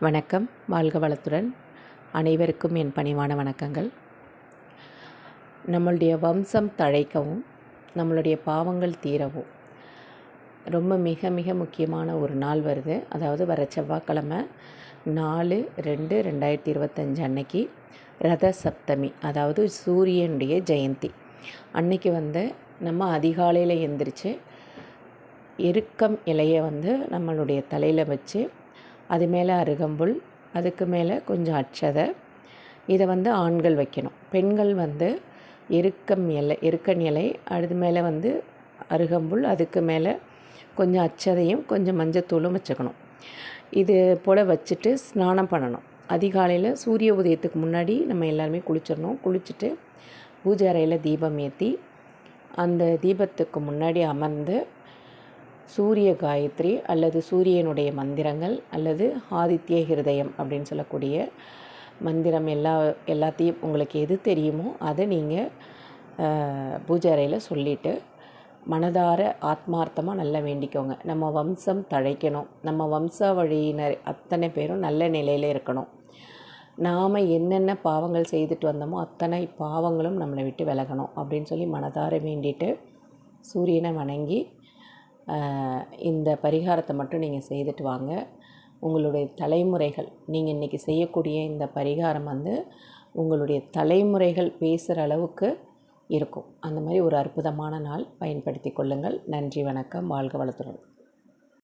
வணக்கம் வாழ்க வளத்துடன். அனைவருக்கும் என் பணிவான வணக்கங்கள். நம்மளுடைய வம்சம் தழைக்கவும் நம்மளுடைய பாவங்கள் தீரவும். ரொம்ப மிக மிக முக்கியமான ஒரு நாள் வருது. அதாவது வர செவ்வாய்க்கிழமை நாலு ரெண்டு ரெண்டாயிரத்தி இருபத்தஞ்சு அன்னைக்கு ரத சப்தமி அதாவது சூரியனுடைய ஜெயந்தி. அன்னைக்கு வந்து நம்ம அதிகாலையில் எந்திரிச்சு எருக்கம் இலையை வந்து நம்மளுடைய தலையில் வச்சு அது மேலே அருகம்புல் அதுக்கு மேலே கொஞ்சம் அச்சதை இதை வந்து ஆண்கள் வைக்கணும். பெண்கள் வந்து எருக்கம் இலை எருக்கன் இலை அது மேலே வந்து அருகம்புல் அதுக்கு மேலே கொஞ்சம் அச்சதையும் கொஞ்சம் மஞ்சத்தூளும் வச்சுக்கணும். இது போல் வச்சுட்டு ஸ்நானம் பண்ணணும். அதிகாலையில் சூரிய உதயத்துக்கு முன்னாடி நம்ம எல்லாருமே குளிச்சிடணும். குளிச்சுட்டு பூஜை அறையில் தீபம் ஏற்றி அந்த தீபத்துக்கு முன்னாடி அமர்ந்து சூரிய காயத்ரி அல்லது சூரியனுடைய மந்திரங்கள் அல்லது ஆதித்ய ஹிருதயம் அப்படின்னு சொல்லக்கூடிய மந்திரம் எல்லா எல்லாத்தையும் உங்களுக்கு எது தெரியுமோ அதை நீங்கள் பூஜை அறையில் சொல்லிவிட்டு மனதார ஆத்மார்த்தமாக நல்லா வேண்டிக்கோங்க. நம்ம வம்சம் தழைக்கணும். நம்ம வம்ச வழியினர் அத்தனை பேரும் நல்ல நிலையில் இருக்கணும். நாம் என்னென்ன பாவங்கள் செய்துட்டு வந்தோமோ அத்தனை பாவங்களும் நம்மளை விட்டு விலகணும் அப்படின்னு சொல்லி மனதார வேண்டிட்டு சூரியனை வணங்கி இந்த பரிகாரத்தை மட்டும் நீங்கள் செய்துட்டு வாங்க. உங்களுடைய தலைமுறைகள் நீங்கள் இன்றைக்கி செய்யக்கூடிய இந்த பரிகாரம் வந்து உங்களுடைய தலைமுறைகள் பேசுகிற அளவுக்கு இருக்கும். அந்த மாதிரி ஒரு அற்புதமான நாள் பயன்படுத்தி கொள்ளுங்கள். நன்றி வணக்கம். வாழ்க வளத்துடன்.